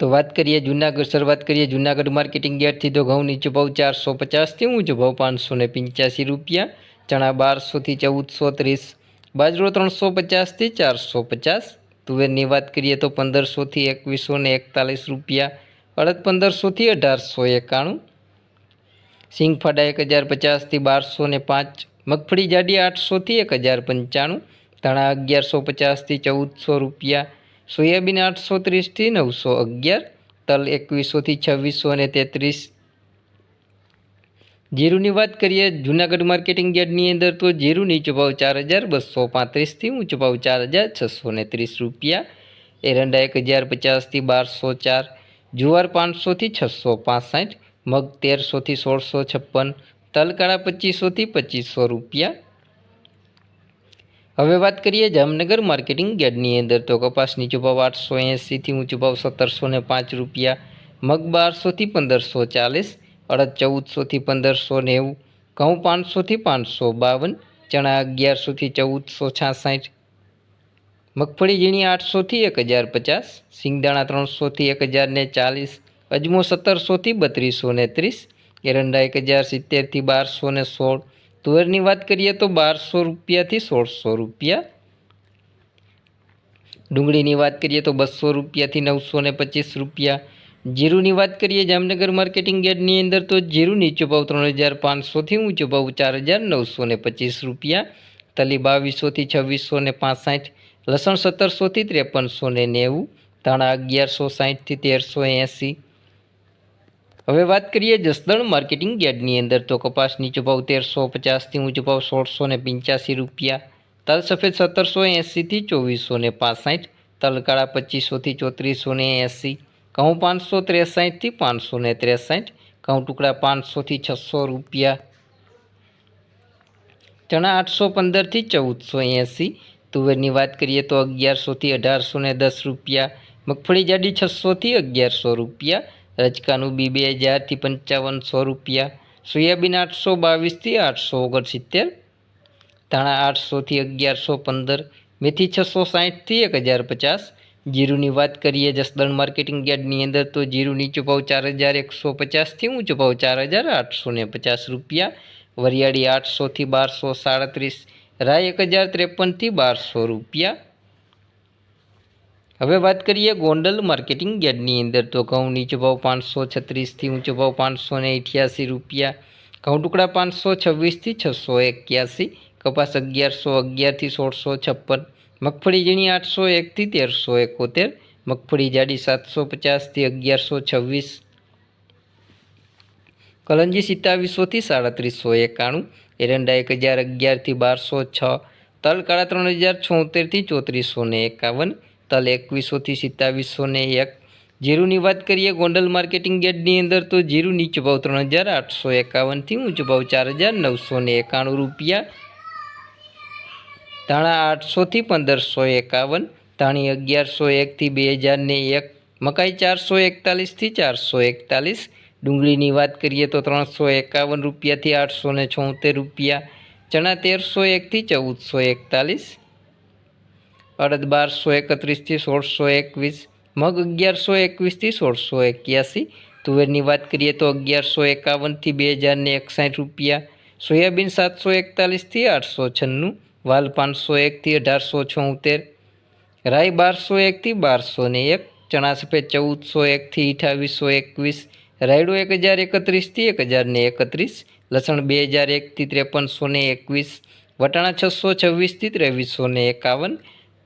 તો વાત કરીએ જુનાગઢ, શરૂઆત કરીએ જુનાગઢ માર્કેટિંગ યાર્ડથી. તો ઘઉં નીચો ભાવ ચારસો પચાસથી, ઊંચો ભાવ પાંચસો ને પંચ્યાસી રૂપિયા. ચણા બારસોથી ચૌદસો ત્રીસ. બાજરો ત્રણસો પચાસથી ચારસો પચાસ. તુવેરની વાત કરીએ તો પંદરસોથી એકવીસો ને એકતાલીસ રૂપિયા. અડદ પંદરસોથી અઢારસો એકાણું. સિંગફાડા એક હજાર પચાસથી બારસો ને પાંચ. મગફળી જાડી આઠસોથી એક હજાર પંચાણું. ધાણા અગિયારસો પચાસથી ચૌદસો રૂપિયા. સોયાબીન આઠસો ત્રીસથી નવસો અગિયાર, તલ એકવીસોથી છવ્વીસો અને તેત્રીસ. જીરુની વાત કરીએ, જૂનાગઢ માર્કેટિંગ યાર્ડની અંદર તો જીરુની નીચો ચાર હજાર બસો પાંત્રીસથી ઊંચો ભાવ ચાર હજાર છસો ને ત્રીસ રૂપિયા. એરંડા એક હજાર પચાસથી બારસો ચાર, જુવાર પાંચસોથી છસો પાસઠ, મગ તેરસોથી સોળસો છપ્પન તલકાળા પચીસોથી પચીસો રૂપિયા. હવે વાત કરીએ જામનગર માર્કેટિંગ યાર્ડની અંદર, તો કપાસની ચુભાવ આઠસો એંસીથી ઊંચો ભાવ સત્તરસો ને પાંચ રૂપિયા, મગ બારસોથી પંદરસો ચાલીસ, અડદ ચૌદસોથી પંદરસો નેવું, ઘઉં પાંચસોથી પાંચસો બાવન, ચણા અગિયારસોથી ચૌદસો છાસઠ, મગફળી ઝીણી આઠસોથી એક હજાર પચાસ, સિંગદાણા ત્રણસોથી એક હજાર ને ચાલીસ, અજમો સત્તરસોથી બત્રીસો ને ત્રીસ, એરંડા એક હજાર સિત્તેરથી બારસો ને સોળ તુવેરની વાત કરીએ તો બારસો રૂપિયાથી સોળસો રૂપિયા. ડુંગળીની વાત કરીએ તો બસો રૂપિયાથી નવસો ને પચીસ રૂપિયા. જીરુની વાત કરીએ જામનગર માર્કેટિંગ યાર્ડની અંદર તો જીરું નીચો ભાવ ત્રણ હજાર પાંચસોથી ઊંચો ભાવ ચાર હજાર નવસો ને પચીસ રૂપિયા. તલી બાવીસોથી છવ્વીસો ને પાંસઠ, લસણ સત્તરસોથી ત્રેપનસો ને નેવું, ધાણા અગિયારસો સાઠથી તેરસો એંસી હવે વાત કરીએ જસદણ માર્કેટિંગ યાર્ડની અંદર, તો કપાસ નીચો ભાવ તેરસો પચાસથી ઊંચો ભાવ સોળસો ને પંચ્યાસી રૂપિયા, તલ સફેદ સત્તરસો એંસીથી ચોવીસો ને પાસઠ તલકાળા પચીસોથી ચોત્રીસો ને એંસી, ઘઉં પાંચસો ત્રેસાઠથી પાંચસો ને ત્રેસાઠ, ઘઉં ટુકડા પાંચસોથી છસો રૂપિયા, ચણા આઠસો પંદરથી ચૌદસો એંસી, તુવેરની વાત કરીએ તો અગિયારસોથી અઢારસો ને દસ રૂપિયા, મગફળી જાડી છસોથી અગિયારસો રૂપિયા રજકાનું બી બે હજારથી પંચાવનસો રૂપિયા, સોયાબીન આઠસો બાવીસથી આઠસો ઓગણસિત્તેર, ધાણા આઠસોથી અગિયારસો પંદર, મેથી છસો સાહીઠથી એક હજાર પચાસ. જીરુની વાત કરીએ જસદણ માર્કેટિંગ યાર્ડની અંદર તો જીરું નીચો ભાવ ચાર હજાર એકસો પચાસથી ઊંચો ભાવ ચાર હજાર આઠસો ને પચાસ રૂપિયા. વરિયાળી આઠસોથી બારસો સાડત્રીસ, રાય એક હજાર ત્રેપનથી બારસો રૂપિયા. હવે વાત કરીએ ગોંડલ માર્કેટિંગ યાર્ડની અંદર. તો ઘઉં નીચો ભાવ પાંચસો છત્રીસથી ઊંચો ભાવ પાંચસો ને અઠ્યાસી રૂપિયા. ઘઉં ટુકડા પાંચસો છવ્વીસથી છસો એક્યાસી. કપાસ અગિયારસો અગિયારથી સોળસો છપ્પન. મગફળી ઝીણી આઠસો એકથી તેરસો એકોતેર. મગફળી જાડી સાતસો પચાસથી અગિયારસો છવ્વીસ. કલંજી સિત્તાવીસોથી સાડત્રીસો એકાણું. એરંડા એક હજાર અગિયારથી બારસો છ. તલ કાળા ત્રણ હજાર છોતેરથી ચોત્રીસો એકાવન. તલ એકવીસોથી સિત્તાવીસો ને એક. જીરુની વાત કરીએ, ગોંડલ માર્કેટિંગ યાર્ડની અંદર તો જીરું નીચો ભાવ ત્રણ હજાર આઠસો એકાવનથી ઊંચો ભાવ ચાર હજાર નવસો ને એકાણું રૂપિયા. ધાણા આઠસોથી પંદરસો એકાવન, ધાણી અગિયારસો એકથી બે હજાર ને એક, મકાઈ ચારસો એકતાલીસથી ચારસો એકતાલીસ. ડુંગળીની વાત કરીએ તો ત્રણસો એકાવન રૂપિયાથી આઠસો ને છોતેર રૂપિયા. ચણા તેરસો એકથી ચૌદસો એકતાલીસ. અડદ બારસો એકત્રીસથી સોળસો એકવીસ, મગ અગિયારસો એકવીસથી સોળસો એક્યાસી. તુવેરની વાત કરીએ તો અગિયારસો એકાવનથી બે હજારને એકસાઠ રૂપિયા, સોયાબીન સાતસો એકતાલીસથી આઠસો છન્નું, વાલ પાંચસો એકથી અઢારસો છોતેર, રાઈ બારસો એકથી બારસો ને એક ચણા સફેદ ચૌદસો એકથી અઠાવીસો એકવીસ, રાયડો એક હજાર એકત્રીસથી એક હજાર ને એકત્રીસ, લસણ બે હજાર એકથી ત્રેપનસો એકવીસ, વટાણા છસો છવ્વીસથી ત્રેવીસો એકાવન